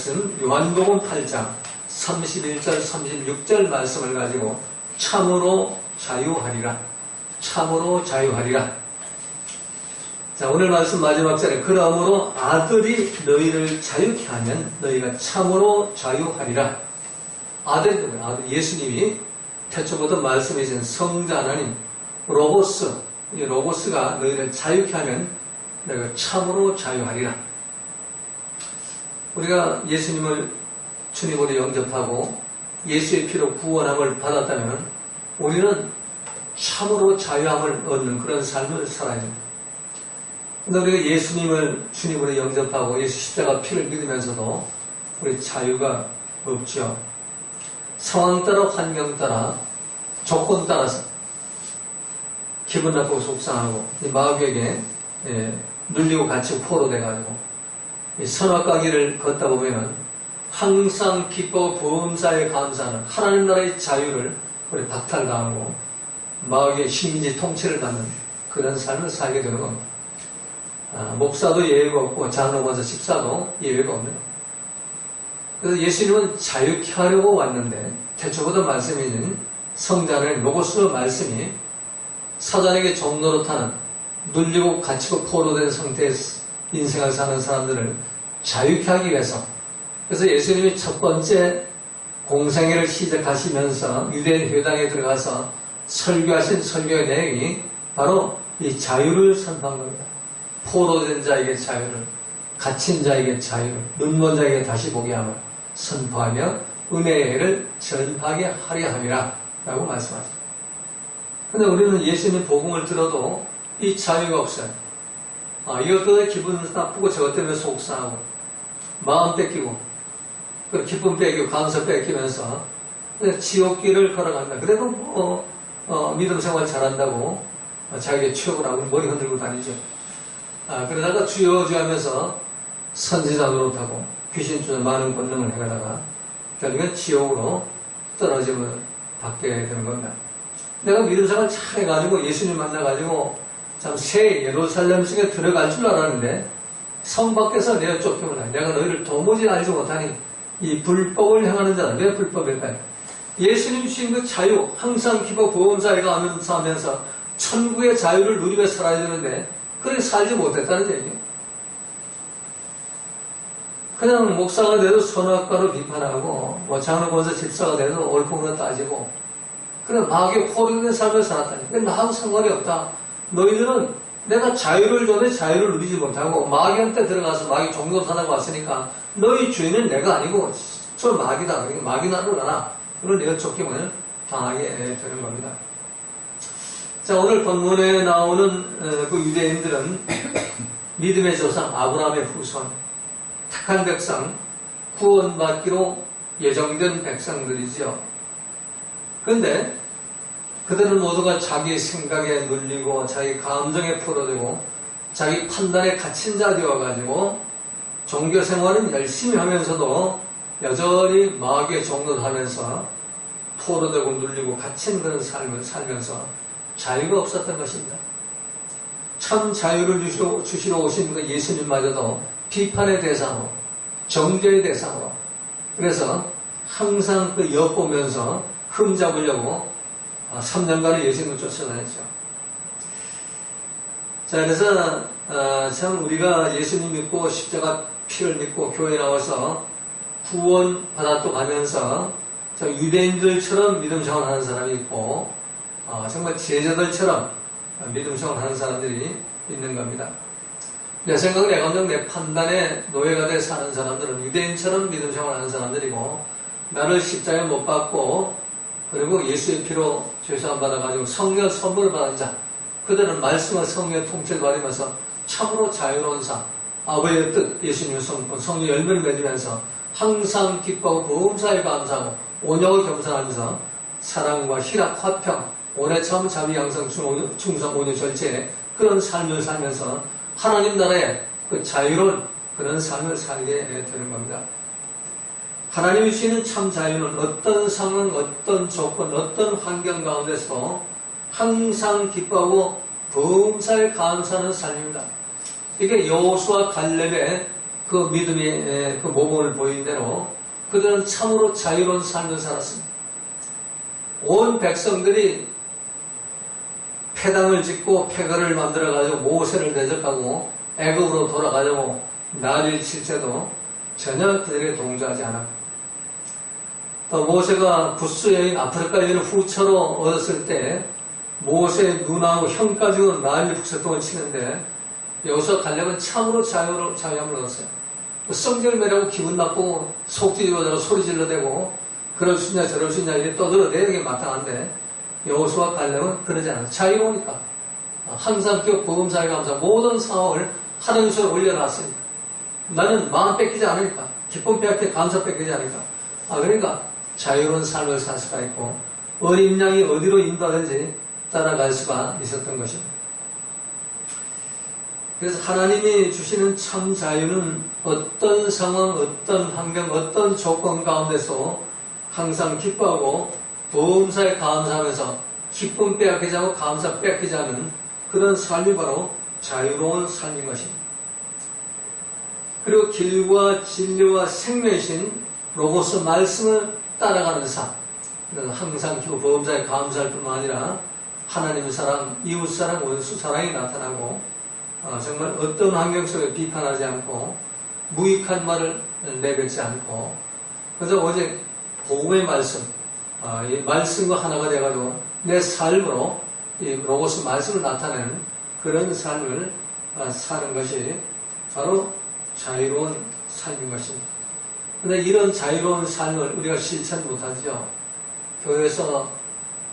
말씀 요한복음 8장 31절 36절 말씀을 가지고 참으로 자유하리라. 참으로 자유하리라. 자 오늘 말씀 마지막 절에 그러므로 아들이 너희를 자유케 하면 너희가 참으로 자유하리라. 아들이 누구야? 아들 예수님이 태초부터 말씀이신 성자 하나님 로고스 이 로고스가 너희를 자유케 하면 너희가 참으로 자유하리라 우리가 예수님을 주님으로 영접하고 예수의 피로 구원함을 받았다면 우리는 참으로 자유함을 얻는 그런 삶을 살아야 됩니다. 근데 우리가 예수님을 주님으로 영접하고 예수 십자가 피를 믿으면서도 우리 자유가 없죠. 상황 따라 환경 따라 조건 따라서 기분 나쁘고 속상하고 이 마귀에게 예, 눌리고 같이 포로돼가지고 이 길을 걷다 보면은 항상 기뻐 보험사에 감사하는 하나님 나라의 자유를 우리 박탈당하고 마귀의 식민지 통치를 받는 그런 삶을 살게 되는 겁니다. 아, 목사도 예외가 없고 장로권사 집사도 예외가 없네요. 그래서 예수님은 자유케 하려고 왔는데 태초부터 말씀이신 성자의 로고스 말씀이 사단에게 종노릇하는 눌리고 갇히고 포로된 상태의 인생을 사는 사람들을 자유케 하기 위해서 그래서 예수님이 첫 번째 공생애를 시작하시면서 유대인 회당에 들어가서 설교하신 설교의 내용이 바로 이 자유를 선포한 겁니다. 포로된 자에게 자유를, 갇힌 자에게 자유를, 눈먼 자에게 다시 보게 함을 선포하며 은혜를 전파하게 하려 함이라 라고 말씀하죠. 근데 우리는 예수님 복음을 들어도 이 자유가 없어요. 아, 이것 때문에 기분 나쁘고 저것 때문에 속상하고 마음 뺏기고 그 기쁨 뺏기고 감사 뺏기면서 지옥길을 걸어간다. 그래도 뭐, 어, 믿음 생활 잘한다고 자기의 취업을 하고 머리 흔들고 다니죠. 아, 그러다가 주여 주여 하면서 선지자 노릇하고 귀신 쫓아 많은 권능을 해가다가 결국엔 지옥으로 떨어지면 받게 되는 겁니다. 내가 믿음 생활 잘 해가지고 예수님 만나가지고 참 새 예루살렘 속에 들어갈 줄 알았는데 성 밖에서 내가 쫓기면 내가 너희를 도무지 알지 못하니 이 불법을 행하는 자는 왜 불법일까요? 예수님 주신 그 자유 항상 기뻐 보험사회가 하면서 천국의 자유를 누리며 살아야 되는데 그렇게 살지 못했다는 얘기예요. 그냥 목사가 돼도 선악과로 비판하고 뭐 장로권사 집사가 돼도 옳고 그르 따지고 그래 마귀에 포로된 삶을 살았다니 근데 나하고 상관이 없다. 너희들은 내가 자유를 줬는데 자유를 누리지 못하고 마귀한테 들어가서 마귀 종노릇하다고 왔으니까 너희 주인은 내가 아니고 저 마귀다. 그러니까 마귀 나라로 가라. 그걸 내가 쫓기면 당하게 되는 겁니다. 자 오늘 본문에 나오는 그 유대인들은 믿음의 조상 아브라함의 후손 택한 백성 구원받기로 예정된 백성들이지요. 그런데 그들은 모두가 자기 생각에 눌리고 자기 감정에 풀어되고 자기 판단에 갇힌 자 되어가지고 종교 생활은 열심히 하면서도 여전히 마귀에 종노하면서 포로되고 눌리고 갇힌 그런 삶을 살면서 자유가 없었던 것입니다. 참 자유를 주시러, 주시러 오신 그 예수님마저도 비판의 대상으로 정죄의 대상으로 그래서 항상 그 엿보면서 흠 잡으려고 3년간의 예수님을 쫓아다녔죠. 자, 그래서 어, 참 우리가 예수님 믿고 십자가 피를 믿고 교회 나와서 구원 받았고 가면서 유대인들처럼 믿음 생활하는 사람이 있고 어, 정말 제자들처럼 믿음 생활하는 사람들이 있는 겁니다. 내 생각, 내 감정, 내 판단에 노예가 돼 사는 사람들은 유대인처럼 믿음 생활하는 사람들이고 나를 십자가에 못 받고 그리고 예수의 피로 죄수함 받아가지고 성령 선물을 받은 자 그들은 말씀과 성령의 통치를 받으면서 참으로 자유로운 삶 아버지의 뜻 예수님의 성품 성령 열매를 맺으면서 항상 기뻐하고 보험사에 감사하고 온유하고 겸손하면서 사랑과 희락, 화평, 오래 참 자비 양성 충성 온유 절제 그런 삶을 살면서 하나님 나라의 그 자유로운 그런 삶을 살게 되는 겁니다. 하나님이 주시는 참 자유는 어떤 상황, 어떤 조건, 어떤 환경 가운데서 항상 기뻐하고 범사에 감사하는 삶입니다. 이게 여호수와 갈렙의 그 믿음의 에, 그 모범을 보인 대로 그들은 참으로 자유로운 삶을 살았습니다. 온 백성들이 패당을 짓고 패거를 만들어가지고 모세를 대적하고 애굽으로 돌아가려고 난리를 칠 때도 전혀 그들에게 동조하지 않았고 또 모세가 구스 여인 아프리카 여인을 후처로 얻었을 때 모세의 누나하고 형 가지고 난리 북새통을 치는데 여기서 갈렙은 참으로 자유로, 자유함을 얻었어요. 성결매라고 기분 나쁘고 속 뒤집어져서 소리 질러대고 그럴 수 있냐 저럴 수 있냐 이렇게 떠들어대는 게 마땅한데 여호수와 갈렙은 그러지 않아요. 자유로우니까. 항상 기업 보험사에 감사 모든 상황을 하나님 손에 올려놨으니까. 나는 마음 뺏기지 않으니까. 기쁨 빼앗기 감사 뺏기지 않으니까. 아 그러니까 자유로운 삶을 살 수가 있고 어린 양이 어디로 인도하든지 따라갈 수가 있었던 것입니다. 그래서 하나님이 주시는 참 자유는 어떤 상황, 어떤 환경, 어떤 조건 가운데서 항상 기뻐하고 보험사에 감사하면서 기쁨 빼앗기지 않고 감사 뺏기지 않은 그런 삶이 바로 자유로운 삶인 것입니다. 그리고 길과 진리와 생명이신 로고스 말씀을 따라가는 삶. 항상 기고 보험사에 감사할 뿐만 아니라 하나님 사랑, 이웃 사랑, 원수 사랑이 나타나고 어, 정말 어떤 환경 속에 비판하지 않고 무익한 말을 내뱉지 않고 그래서 어제 복음의 말씀, 어, 이 말씀과 하나가 돼가지고 내 삶으로 이 로고스 말씀을 나타내는 그런 삶을 어, 사는 것이 바로 자유로운 삶인 것입니다. 그런데 이런 자유로운 삶을 우리가 실천 못하죠. 교회에서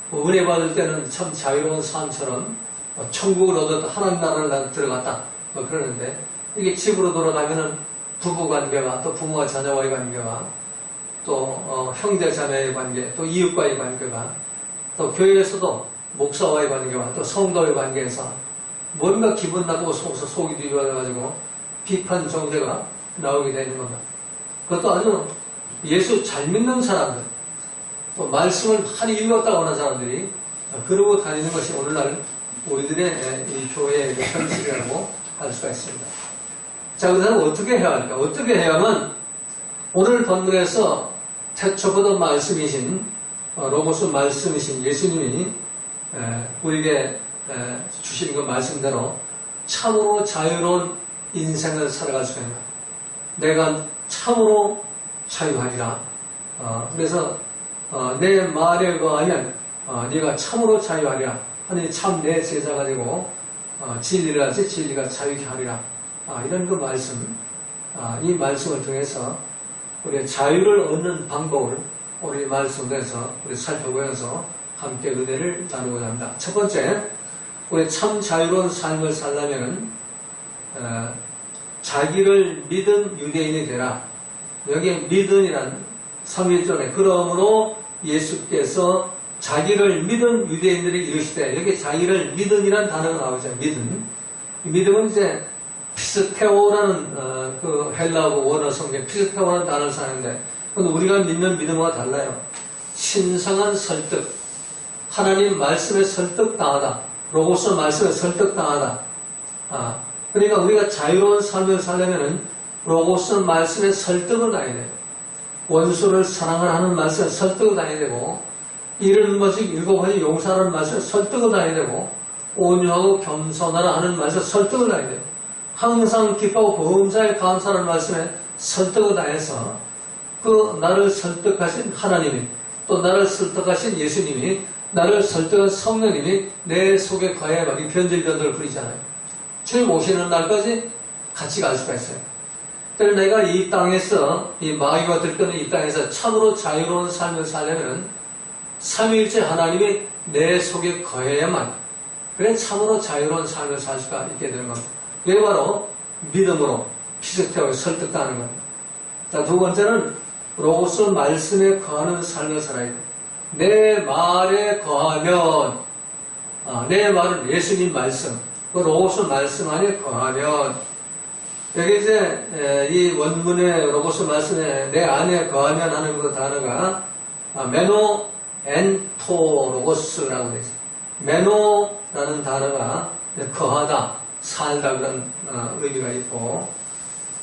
뭐 은혜 받을 때는 참 자유로운 삶처럼 뭐 천국을 얻었다, 하나님 나라를 들어갔다, 뭐 그러는데 이게 집으로 돌아가면은 부부 관계와 또 부모와 자녀와의 관계와 또 어, 형제 자매의 관계, 또 이웃과의 관계가 또 교회에서도 목사와의 관계와 또 성도의 관계에서 뭔가 기분 나쁘고 속서 속이 뒤집어가지고 비판 정죄가 나오게 되는 겁니다. 그것도 아주 예수 잘 믿는 사람들, 또 말씀을 많이 읽었다고 하는 사람들이 그러고 다니는 것이 오늘날 우리들의 이 교회의 현실이라고 할 수가 있습니다. 자, 그다음 어떻게 해야 할까? 어떻게 해야만 오늘 본문에서 태초보던 말씀이신 어, 로고스 말씀이신 예수님이 우리에게 주신 그 말씀대로 참으로 자유로운 인생을 살아갈 수가 있나. 내가 참으로 자유하리라. 어, 그래서 어, 내 말에 거하면 네가 참으로 자유하리라. 하나님 참내 제자가 되고 어, 진리를 하지 진리가 자유케 하리라. 아, 이런 그 말씀, 아, 이 말씀을 통해서 우리 자유를 얻는 방법을 우리 말씀 에서 우리 살펴보면서 함께 은혜를 나누고자 합니다. 첫 번째, 우리 참 자유로운 삶을 살려면 어, 자기를 믿은 유대인이 되라. 여기에 믿은이란 3일전에 그러므로 예수께서 자기를 믿은 유대인들이 이르시되 여기 자기를 믿은이라는 단어가 나오죠. 믿음. 믿음은 이제 피스테오라는 어, 그 헬라어 원어 성경 피스테오라는 단어를 사는데 그건 우리가 믿는 믿음과 달라요. 신성한 설득. 하나님 말씀에 설득당하다. 로고스 말씀에 설득당하다. 아, 그러니까 우리가 자유로운 삶을 살려면 로고스 말씀에 설득을 당해야 돼요. 원수를 사랑을 하는 말씀에 설득을 당해야 되고 이런 것이 일곱 가지 용서하는 말씀에 설득을 당해야 되고 온유하고 겸손하라 하는 말씀에 설득을 당해야 돼요. 항상 기뻐하고 범사에 감사하는 말씀에 설득을 당해서 그 나를 설득하신 하나님이 또 나를 설득하신 예수님이 나를 설득한 성령님이 내 속에 이 변질변들을 부리잖아요. 주님 오시는 날까지 같이 갈 수가 있어요. 그래서 내가 이 땅에서 이 마귀가 들끓는 이 땅에서 참으로 자유로운 삶을 살려면 삼위일체 하나님이 내 속에 거해야만 그래 참으로 자유로운 삶을 살 수가 있게 되는 겁니다. 그게 바로 믿음으로 피스테하고 설득당하는 겁니다. 자, 두 번째는 로고스 말씀에 거하는 삶을 살아야 돼. 내 말에 거하면 아, 내 말은 예수님 말씀, 그 로고스 말씀 안에 거하면 여기 이제 이 원문의 로고스 말씀에 내 안에 거하면 하는 그 단어가 아, 메노 엔토 로고스라고 되어 있어요. 메노라는 단어가 거하다, 살다 그런 어, 의미가 있고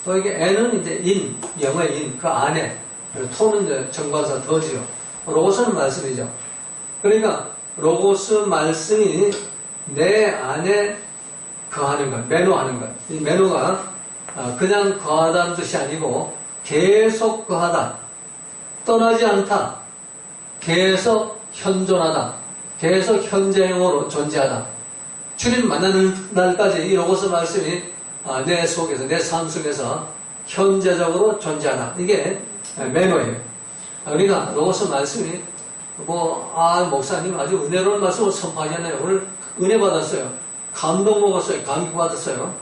또 이게 N은 이제 인, 영의 인, 그 안에. 토는 이제 정관사 더지요. 로고스는 말씀이죠. 그러니까 로고스 말씀이 내 안에 거하는 것, 매노하는 것. 이 매노가 아, 그냥 거하다는 뜻이 아니고 계속 거하다, 떠나지 않다, 계속 현존하다, 계속 현재형으로 존재하다. 주님 만나는 날까지 이 로고스 말씀이 아, 내 속에서, 내 삶 속에서 현재적으로 존재하다. 이게 매너예요. 아, 그러니까 로고스 말씀이 뭐, 아, 목사님 아주 은혜로운 말씀을 선포하잖아요. 오늘 은혜 받았어요. 감동 먹었어요. 감격 받았어요.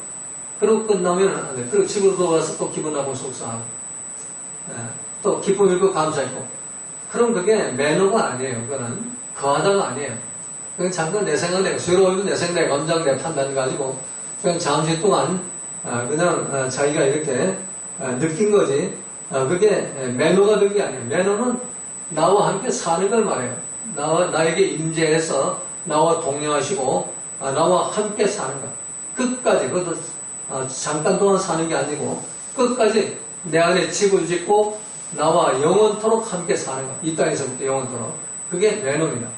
그리고 끝나면 안 돼. 그리고 집으로 돌아와서 또 기분 나고 속상하고. 예, 또 기쁨 있고 감사했고. 그럼 그게 매너가 아니에요. 그거는 거하다가 아니에요. 그냥 잠깐 내 생각 내고 새로운 내 생각 내 감정 내 판단 가지고 그냥 잠시 동안 아, 그냥 아, 자기가 이렇게 아, 느낀 거지. 아, 그게 매너가 된 게 아니에요. 매너는 나와 함께 사는 걸 말해요. 나와 나에게 임재해서 나와 동행하시고 아, 나와 함께 사는 것. 끝까지 그것도 아, 잠깐 동안 사는 게 아니고 끝까지 내 안에 집을 짓고 나와 영원토록 함께 사는 것. 이 땅에서부터 영원토록. 그게 매너입니다.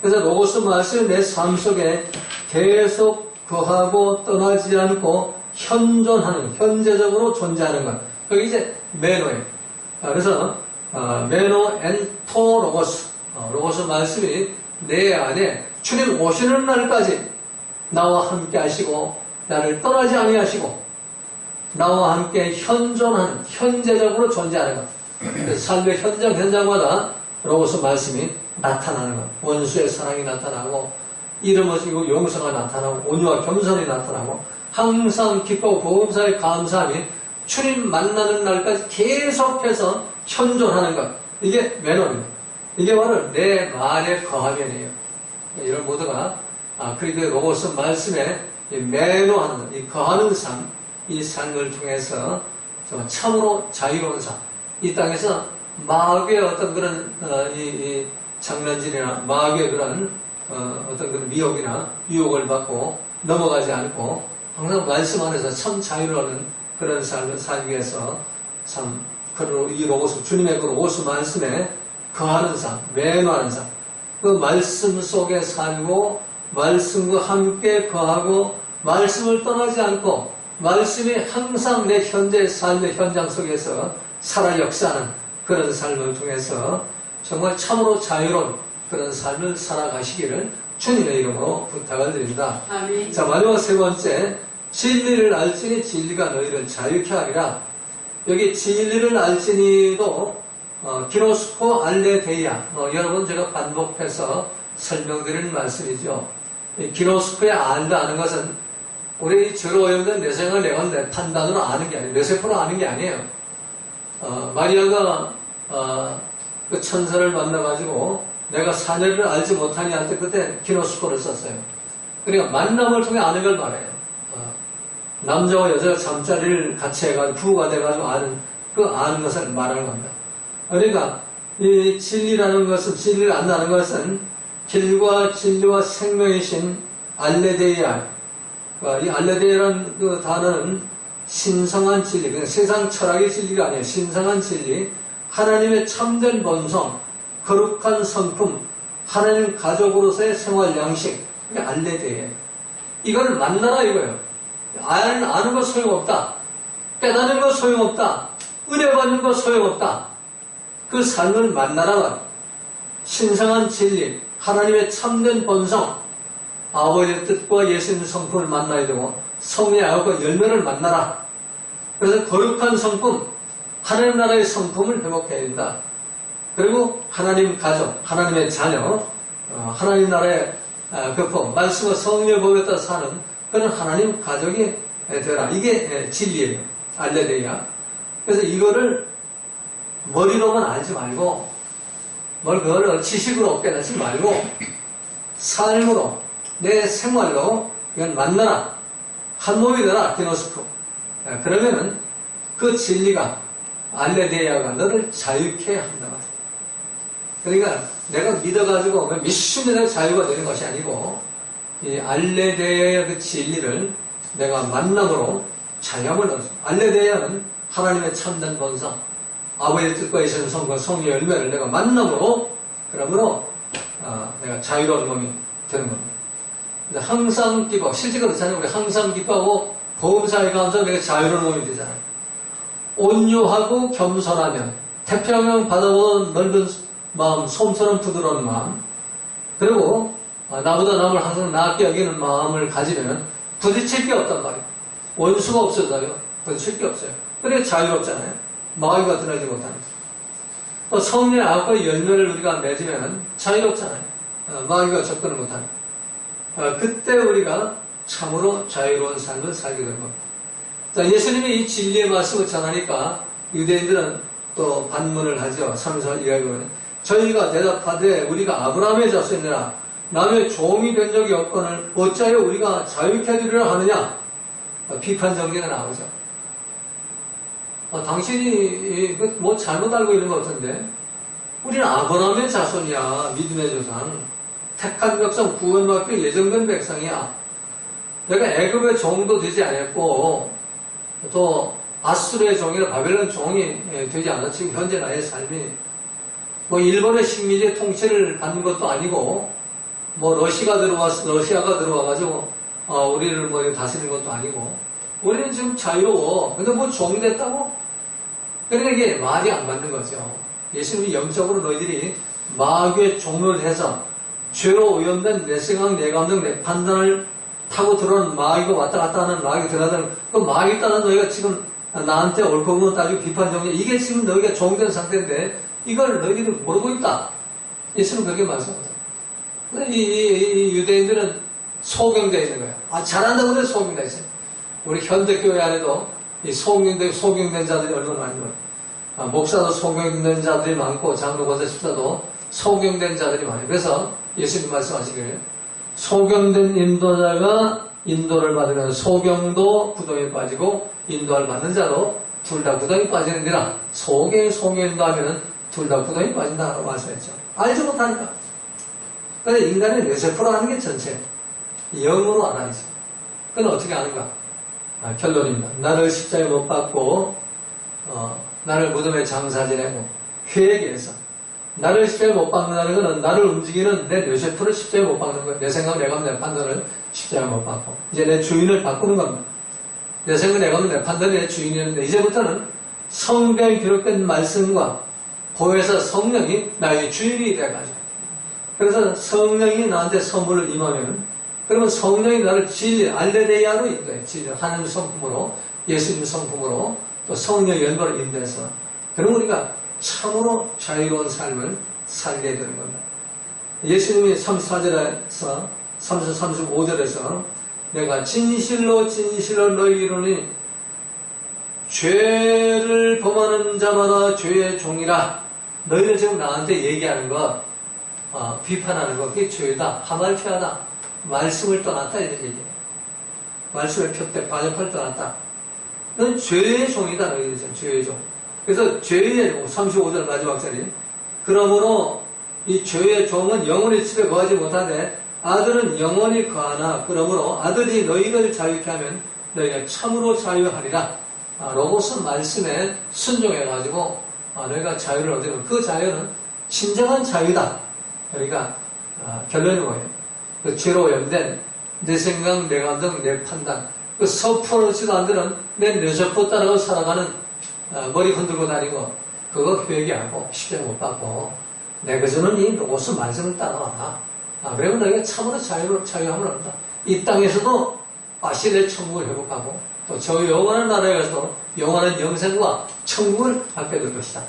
그래서 로고스 말씀이 내삶 속에 계속 거하고 떠나지 않고 현존하는, 현재적으로 존재하는 것. 그게 이제 매너예요. 아, 그래서 아, 매너 엔 토 로고스. 어, 로고스 말씀이 내 안에 주님 오시는 날까지 나와 함께 하시고 나를 떠나지 아니하시고 나와 함께 현존하는 현재적으로 존재하는 것. 그래서 삶의 현장 현장마다 로고스 말씀이 나타나는 것. 원수의 사랑이 나타나고 이름 없이고 용서가 나타나고 온유와 겸손이 나타나고 항상 기뻐하고 보험사에 감사함이 주님 만나는 날까지 계속해서 현존하는 것. 이게 매너입니다. 이게 바로 내 말의 거하면이에요. 이런 모두가 아, 그리고 로고스 말씀에 것, 이 거하는 삶, 이 삶을 통해서 참으로 자유로운 삶, 이 땅에서 마귀의 어떤 그런 어, 이, 이 장난질이나 마귀의 그런 어, 떤 그런 미혹이나 유혹을 받고 넘어가지 않고 항상 말씀 안에서 참 자유로운 그런 삶을 살기 위해서 참 그런 이 로고스 주님의 그 로고스 말씀에 거하는 삶, 매너하는 삶, 그 말씀 속에 살고 말씀과 함께 거하고 말씀을 떠나지 않고 말씀이 항상 내 현재 삶의 현장 속에서 살아 역사하는 그런 삶을 통해서 정말 참으로 자유로운 그런 삶을 살아가시기를 주님의 이름으로 부탁을 드립니다. 아멘. 자, 마지막 세 번째, 진리를 알지니 진리가 너희를 자유케 하리라. 여기 진리를 알지니도 어, 기노스코 알레데이아. 어, 여러분 제가 반복해서 설명드리는 말씀이죠. 이 기노스코의 안다 아는 것은 우리 저로 오염된 내 생각을 내가 내 판단으로 아는 게 아니에요. 몇세프로 아는 게 아니에요. 어, 마리아가 어, 그 천사를 만나가지고 내가 사내를 알지 못하니 할 때 그때 기노스코를 썼어요. 그러니까 만남을 통해 아는 걸 말해요. 어, 남자와 여자가 잠자리를 같이 해가지고 부부가 돼가지고 아는 그 아는 것을 말하는 겁니다. 그러니까 이 진리라는 것은 진리를 안다는 것은 길과 진리와 생명이신 알레데이아 어, 이 알레데이라는 그 단어는 신성한 진리, 그냥 세상 철학의 진리가 아니에요. 신성한 진리, 하나님의 참된 본성, 거룩한 성품, 하나님 가족으로서의 생활 양식, 이게 알레데이에요. 이걸 만나라 이거예요. 아는, 아는 거 소용없다. 깨닫는 거 소용없다. 은혜 받는 거 소용없다. 그 삶을 만나라. 신성한 진리, 하나님의 참된 본성, 아버지의 뜻과 예수님 성품을 만나야 되고 성의 아역과 열매를 만나라. 그래서 거룩한 성품, 하나님 나라의 성품을 회복해야 된다. 그리고 하나님 가족, 하나님의 자녀, 어, 하나님 나라의 어, 거품, 말씀과 성령의 법에 따라 사는 그런 하나님 가족이 되라. 이게 진리예요. 알레데이야. 그래서 이거를 머리로만 알지 말고 뭘 그걸 지식으로 깨닫지 말고 삶으로 내 생활로 이건 만나라. 한 몸이 되라 디노스코 그러면은 그 진리가 알레데이아가 너를 자유케 한다 그러니까 내가 믿어가지고 미신대로 자유가 되는 것이 아니고 이 알레데이아의 그 진리를 내가 만남으로 자유함을 얻었습니다. 알레데야는 하나님의 참된 본성, 아버지의 뜻과 이신 성과 성의 열매를 내가 만남으로 그러므로 아, 내가 자유로운 몸이 되는 겁니다. 근데 항상 기뻐 실제가 그렇잖아요. 우리 항상 기뻐하고 보험사에 가면서 내가 자유로운 몸이 되잖아요. 온유하고 겸손하면 태평양 바다보다 넓은 마음, 솜처럼 부드러운 마음 그리고 아, 나보다 남을 항상 나게 여기는 마음을 가지면 부딪힐 게 없단 말이에요. 원수가 없어져요. 부딪힐 게 없어요. 그래 자유롭잖아요. 마귀가 드러나지 못하는. 또 성령의 아홉 열매를 우리가 맺으면 자유롭잖아요. 어, 마귀가 접근을 못하는. 어, 그때 우리가 참으로 자유로운 삶을 살게 되는 겁니다. 자, 예수님이 이 진리의 말씀을 전하니까 유대인들은 또 반문을 하죠. 3절 이하기는 저희가 대답하되 우리가 아브라함의 자손이라 남의 종이 된 적이 없거늘 어찌하여 우리가 자유케 해주리라 하느냐 어, 비판 정리가 나오죠. 어, 당신이 이거 뭐 잘못 알고 있는 것 같은데? 우리는 아브라함의 자손이야 믿음의 조상. 택한 백성 구원받기 예정된 백성이야. 내가 애굽의 종도 되지 않았고 또 아수르의 종이나 바벨론 종이 예, 되지 않았 지금 현재 나의 삶이. 뭐 일본의 식민지 통치를 받는 것도 아니고 뭐 러시아가 들어왔 러시아가 들어와가지고 어, 우리를 뭐 다스리는 것도 아니고 우리는 지금 자유로워. 근데 뭐 종이 됐다고? 그러니까 이게 말이 안 맞는 거죠. 예수님이 영적으로 너희들이 마귀의 종로를 해서 죄로 오염된 내 생각, 내 감정, 내 판단을 타고 들어오는 마귀가 왔다 갔다 하는 마귀가 들어가는 그 마귀 따라 너희가 지금 나한테 옳고 그름 따지고 비판 정리 이게 지금 너희가 종된 상태인데 이걸 너희들이 모르고 있다. 예수는 그렇게 말씀합니다. 이, 이- 이 유대인들은 소경되어 있는 거예요. 아, 잘한다고 해서 소경되어 있어요. 우리 현대교회 안에도 이 소경된, 소경된 자들이 얼마나 많아요. 아, 목사도 소경된 자들이 많고, 장로, 권사, 집사도 소경된 자들이 많아요. 그래서 예수님 말씀하시기를 소경된 인도자가 인도를 받으면 소경도 구덩이에 빠지고 인도를 받는 자도 둘 다 구덩이 빠지는데라 소경, 소경도 하면은 둘 다 구덩이 빠진다고 말씀했죠. 알지 못하니까. 근데 인간의 뇌세포로 하는 게 전체. 영으로 알아야지. 그건 어떻게 아는가? 아, 결론입니다. 나를 십자에 못 박고, 어, 나를 무덤에 장사지내고, 회개해서, 나를 십자에 못 박는다는 것은 나를 움직이는 내 뇌세포를 십자에 못 박는 거예요. 내 생각, 내 감정, 내 판단을 십자에 못 박고. 이제 내 주인을 바꾸는 겁니다. 내 생각, 내 감정, 내 판단이 내 주인이었는데, 이제부터는 성경에 기록된 말씀과 보혜사 성령이 나의 주인이 돼가지고, 그래서 성령이 나한테 선물을 임하면 그러면 성령이 나를 진리 알레데야로 인도해 진리 하나님 성품으로 예수님 성품으로 또 성령 연발을 인도해서 그럼 우리가 참으로 자유로운 삶을 살게 되는 겁니다. 예수님이 34절에서 30, 35절에서 내가 진실로 진실로 너희 이르니 죄를 범하는 자마다 죄의 종이라 너희들 지금 나한테 얘기하는 것 어, 비판하는 것, 그게 죄다. 하말피하다. 말씀을 떠났다. 이런 얘기예요. 말씀을 폈대, 반역할 떠났다. 넌 죄의 종이다. 지금 죄의 종. 그래서 죄의 종, 35절 마지막 절이. 그러므로 이 죄의 종은 영원히 집에 거하지 못하되 아들은 영원히 거하나 그러므로 아들이 너희를 자유케 하면 너희가 참으로 자유하리라. 아, 로고스 말씀에 순종해가지고 아, 너희가 자유를 얻으면 그 자유는 진정한 자유다. 그러니까 아, 결론이 뭐예요? 그 죄로 오염된 내 생각, 내 감정, 내 판단 그 서프로지도 않는 내 뇌세포 따라가 살아가는 아, 머리 흔들고 다니고 그거 회개하고 십자가 못 받고 내가 주는 이 로고스 말씀을 따라와라. 아, 그러면 너희가 참으로 자유, 자유함을 얻는다. 이 땅에서도 내 천국을 회복하고 또 저 영원한 나라에 가서도 영원한 영생과 천국을 갖게 될 것이다.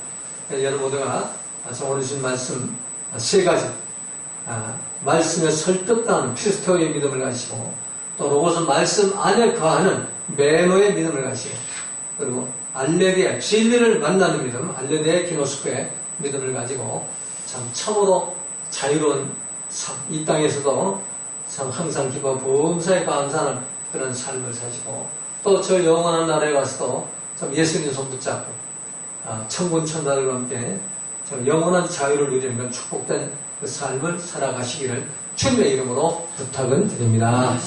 여러분 모두가 오늘 주신 말씀 세 가지 아, 말씀에 설득당하는 피스토의 믿음을 가지고 또 로고스 말씀 안에 거하는 매너의 믿음을 가지고 그리고 알레디아 진리를 만나는 믿음 알레디아 기노스코의 믿음을 가지고 참 참으로 자유로운 삶, 이 땅에서도 참 항상 기뻐 범사에 감사하는 그런 삶을 사시고 또 저 영원한 나라에 가서도 참 예수님 손 붙잡고 아, 천군 천사들과 함께 참 영원한 자유를 누리는 축복된 그 삶을 살아가시기를 주님의 이름으로 부탁을 드립니다.